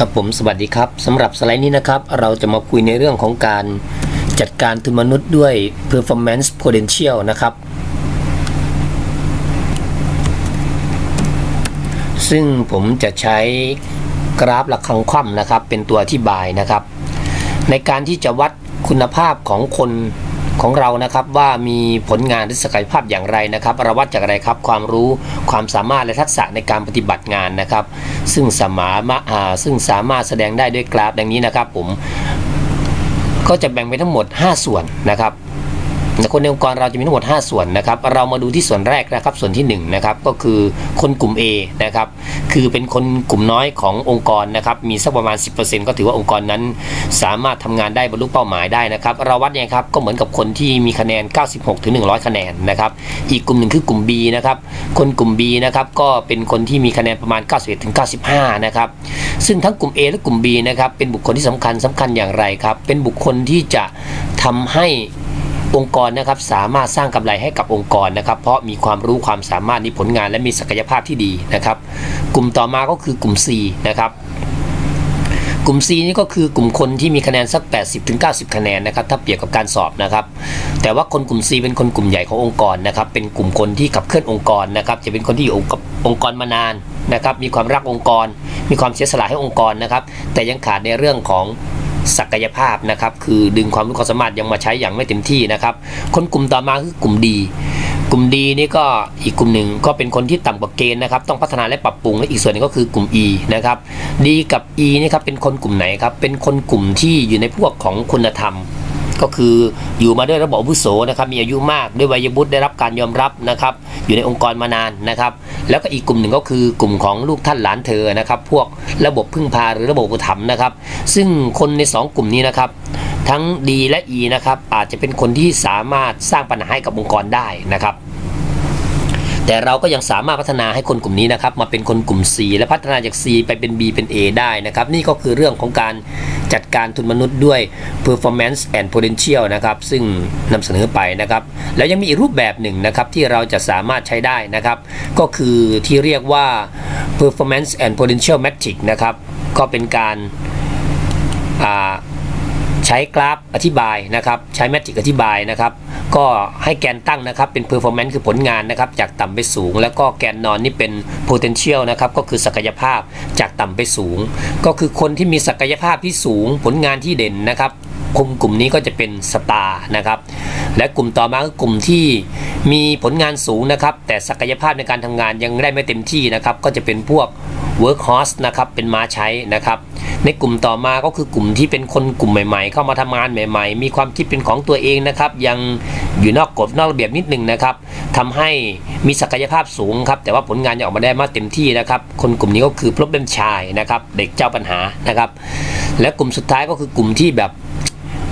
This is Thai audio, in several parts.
ครับผมสวัสดีครับสำหรับสไลด์นี้นะครับ เราจะมาคุยในเรื่องของการจัดการทุนมนุษย์ด้วย performance potential นะครับ ซึ่งผมจะใช้กราฟระคังคว่ำนะครับ เป็นตัวอธิบายนะครับ ในการที่จะวัดคุณภาพของคน ของเรานะครับว่ามีผลงานหรือศักยภาพอย่างไรนะครับเราวัดจากอะไรครับความรู้ความสามารถและทักษะในการปฏิบัติงานนะครับ ซึ่งสามารถซึ่งสามารถแสดงได้ด้วยกราฟดังนี้นะครับผมก็จะแบ่งเป็นทั้งหมด 5 ส่วนนะครับ ในคนในองค์กรเราจะมีทั้งหมด 5 ส่วนนะครับ เรามาดูที่ส่วนแรกนะครับ ส่วนที่1นะครับก็คือคนกลุ่ม A นะครับ คือเป็นคนกลุ่มน้อยขององค์กรนะครับ มีสักประมาณ 10%ก็ถือว่าองค์กรนั้น สามารถทำงานได้บรรลุเป้าหมายได้นะครับ เราวัดยังไงครับก็เหมือนกับคนที่มีคะแนน 96ถึง100 คะแนนนะครับ อีกกลุ่มหนึ่งคือกลุ่ม B นะครับ คนกลุ่ม B นะครับก็เป็นคนที่มีคะแนนประมาณ 91ถึง95 นะครับ ซึ่งทั้งกลุ่ม A และกลุ่ม B นะครับเป็นบุคคลที่สำคัญสำคัญอย่างไรครับ เป็นบุคคลที่จะทำให้ องค์กรนะครับสามารถสร้างกำไรให้กับองค์กรนะครับ เพราะมีความรู้ความสามารถมีผลงานและมีศักยภาพที่ดีนะครับ กลุ่มต่อมาก็คือกลุ่ม C นะครับกลุ่ม C นี่ก็คือกลุ่มคนที่มีคะแนนสัก 80-90 คะแนนนะครับถ้าเปรียบกับการสอบนะครับ แต่ว่าคนกลุ่ม C เป็นคนกลุ่มใหญ่ขององค์กรนะครับ เป็นกลุ่มคนที่ขับเคลื่อนองค์กรนะครับ จะเป็นคนที่อยู่กับองค์กรมานานนะครับ มีความรักองค์กร มีความเสียสละให้องค์กรนะครับ แต่ยังขาดในเรื่องของ ศักยภาพนะครับ คือดึงความรู้ความสามารถยังมาใช้อย่างไม่เต็มที่นะครับ คนกลุ่มต่อมาคือกลุ่มดีกลุ่มดีนี่ก็อีกกลุ่มหนึ่งก็เป็นคนที่ต่ำกว่าเกณฑ์นะครับ ต้องพัฒนาและปรับปรุงและอีกส่วนหนึงก็คือกลุ่ม E นะครับดีกับ E นี่ครับเป็นคนกลุ่มไหนครับเป็นคนกลุ่มที่อยู่ในพวกของคุณธรรมก็คืออยู่มาด้วยระบบอาวุโสนะครับมีอายุมากด้วยวัยวุฒิได้รับการยอมรับนะครับ อยู่ในองค์กรมานานนะครับ แล้วก็อีกกลุ่มหนึ่งก็คือกลุ่มของลูกท่านหลานเธอนะครับ พวกระบบพึ่งพาหรือระบบอุถัมนะครับ ซึ่งคนในสองกลุ่มนี้นะครับ ทั้ง D และ E นะครับ อาจจะเป็นคนที่สามารถสร้างปัญหาให้กับองค์กรได้นะครับแต่เราก็ยังสามารถพัฒนาให้คนกลุ่มนี้นะครับมาเป็นคนกลุ่ม C และพัฒนาจาก C ไปเป็น B เป็น A ได้นะครับ นี่ก็คือเรื่องของการ จัดการทุนมนุษย์ด้วย performance and potential นะครับซึ่งนำเสนอไปนะครับ แล้วยังมีอีกรูปแบบหนึ่งนะครับที่เราจะสามารถใช้ได้นะครับ ก็คือที่เรียกว่า performance and potential metric นะครับก็เป็นการใช้กราฟอธิบายนะครับ ใช้แมทริกอธิบายนะครับ ก็ให้แกนตั้งนะครับเป็น performance คือผลงานนะครับจากต่ำไปสูง แล้วก็แกนนอนนี่เป็น potential นะครับก็คือศักยภาพจากต่ำไปสูง ก็คือคนที่มีศักยภาพที่สูง ผลงานที่เด่นนะครับกลุ่มกลุ่มนี้ก็จะเป็นสตาร์นะครับ และกลุ่มต่อมาคือกลุ่มที่มีผลงานสูงนะครับ แต่ศักยภาพในการทำงานยังได้ไม่เต็มที่นะครับ ก็จะเป็นพวก work horse นะครับเป็นม้าใช้นะครับในกลุ่มต่อมาก็คือกลุ่มที่เป็นคนกลุ่มใหม่ ๆ เข้ามาทำงานใหม่ ๆ มีความคิดเป็นของตัวเองนะครับ ยังอยู่นอกกฎนอกระเบียบนิดนึงนะครับทำให้มีศักยภาพสูงครับแต่ว่าผลงานยังออกมาได้ไมาเต็มที่นะครับ คนกลุ่มนี้ก็คือ problem child นะครับ เด็กเจ้าปัญหานะครับ และกลุ่มสุดท้ายก็คือกลุ่มที่แบบ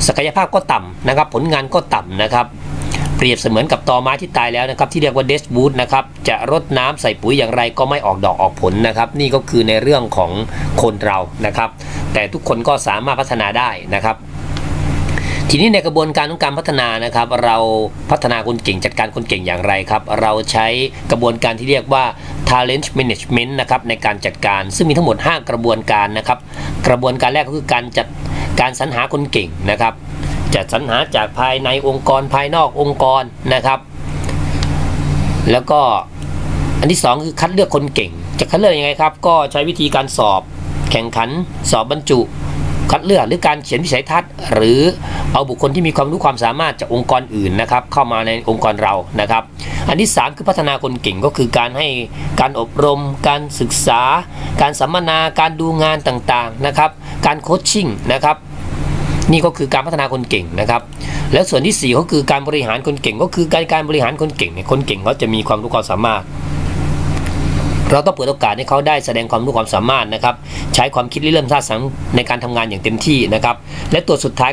ศักยภาพก็ต่ำนะครับ ผลงานก็ต่ำนะครับ เปรียบเสมือนกับตอไม้ที่ตายแล้วนะครับ ที่เรียกว่าเดสบูดนะครับจะรดน้ำใส่ปุ๋ยอย่างไรก็ไม่ออกดอกออกผลนะครับ นี่ก็คือในเรื่องของคนเรานะครับ แต่ทุกคนก็สามารถพัฒนาได้นะครับทีนี้ในกระบวนการของการพัฒนานะครับ เราพัฒนาคนเก่งจัดการคนเก่งอย่างไรครับ เราใช้กระบวนการที่เรียกว่า talent management นะครับในการจัดการซึ่งมีทั้งหมด 5 กระบวนการนะครับ กระบวนการแรกก็คือการจัดการสรรหาคนเก่งนะครับ จัดสรรหาจากภายในองค์กรภายนอกองค์กรนะครับ แล้วก็อันที่ 2 คือคัดเลือกคนเก่ง จะคัดเลือกยังไงครับ ก็ใช้วิธีการสอบ แข่งขัน สอบบรรจุ คัดเลือกหรือการเขียนวิสัยทัศน์ หรือเอาบุคคลที่มีความรู้ความสามารถจากองค์กรอื่นนะครับ เข้ามาในองค์กรเรานะครับ อันที่ 3 คือพัฒนาคนเก่งก็คือการให้การอบรม การศึกษา การสัมมนา การดูงานต่างๆนะครับ การโคชชิ่งนะครับ นี่ก็คือการพัฒนาคนเก่งนะครับ แล้วส่วนที่ 4 ก็คือการบริหารคนเก่ง ก็คือการการบริหารคนเก่งเนี่ยคนเก่งเขาจะมีความรู้ความสามารถ เราต้องเปิดโอกาสให้เขาได้แสดงความรู้ความสามารถนะครับ ใช้ความคิดริเริ่มสร้างสรรค์ในการทำงานอย่างเต็มที่นะครับ และตัวสุดท้าย